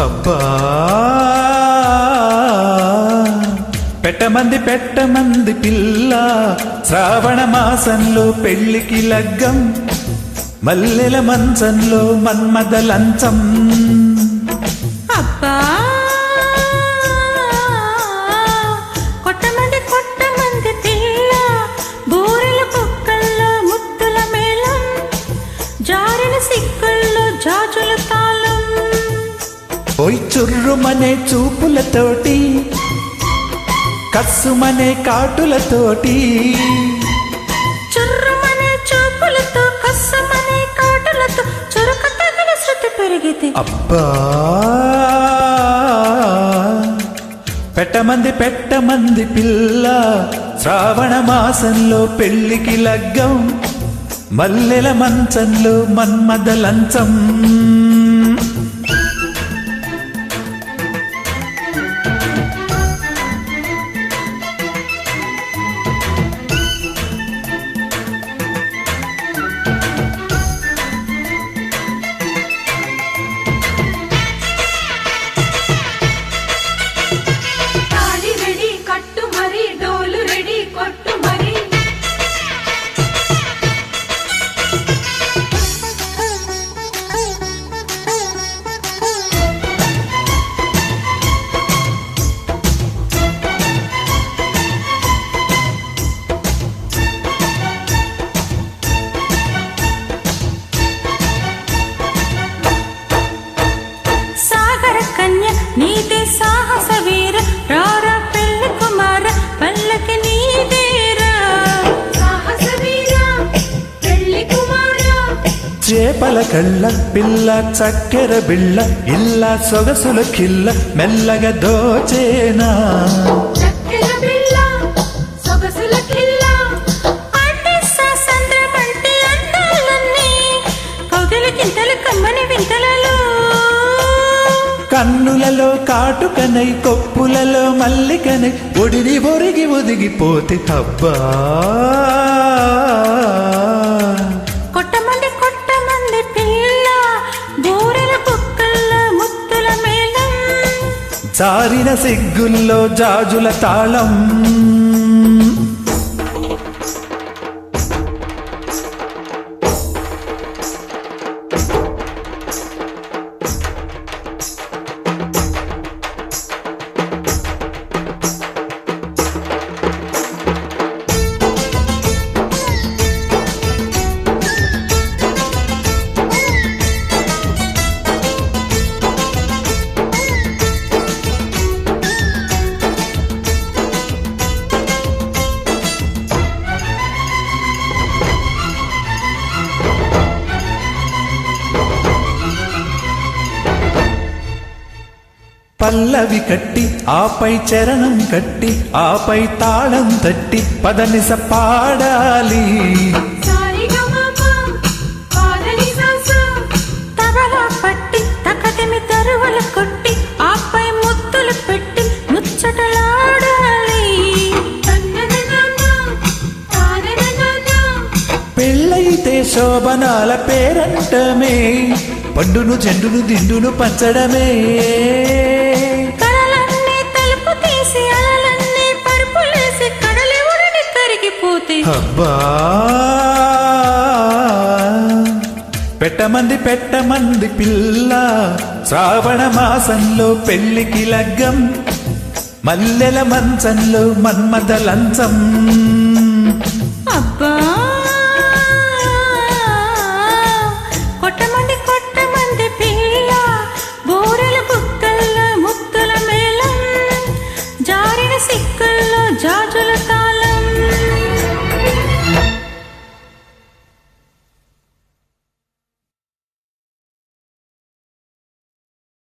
అబ్బా పెట్టమంది పెట్టమంది పిల్ల శ్రావణ మాసంలో పెళ్ళికి లగ్గం మల్లెల మంచంలో మన్మద లంచం. ఓయ్ చుర్రుమనే చూపులతోటి కస్సుమనే కాటులతోటి. చుర్రుమనే చూపులతో కස්සమనే కాటులతో చురుక తగిన శృతి పెరిగితే. అబ్బా! పెట్టమంది పెట్టమంది పిల్ల శ్రావణ మాసంలో పెళ్ళికి లగ్గం మల్లెల మంచంలో మన్మద లంచం. కన్య నీదే సాహస వీర రారా పెళ్ళి కుమార పల్లకి నీదేరా సాహస వీర పెళ్ళి కుమార. చేపల కళ్ళ పిల్ల చక్కెర బిళ్ళ ఇల్ల సొగసుల కిల్ల మెల్లగా దోచేనా. కన్నులలో కాటుకనై కొప్పులలో మల్లికనై ఒడిని ఒరిగి ఒదిగిపోతే మేళం. జారిన సిగ్గుల్లో జాజుల తాళం. పల్లవి కట్టి ఆపై చరణం కట్టి ఆపై తాళం తట్టి పదనిస పాడాలి. కొట్టి ఆపై ముత్తులు పెట్టి ముచ్చటలాడాలి. పెళ్ళైతే శోభనాల పేరంటమే పండును చెండును దిండును పంచడమే. అబ్బా పెట్టమంది పెట్టమంది పిల్ల. శ్రావణ మాసంలో పెళ్ళికి లగ్గం. మల్లెల మంచంలో మన్మద లంచం. అబ్బా.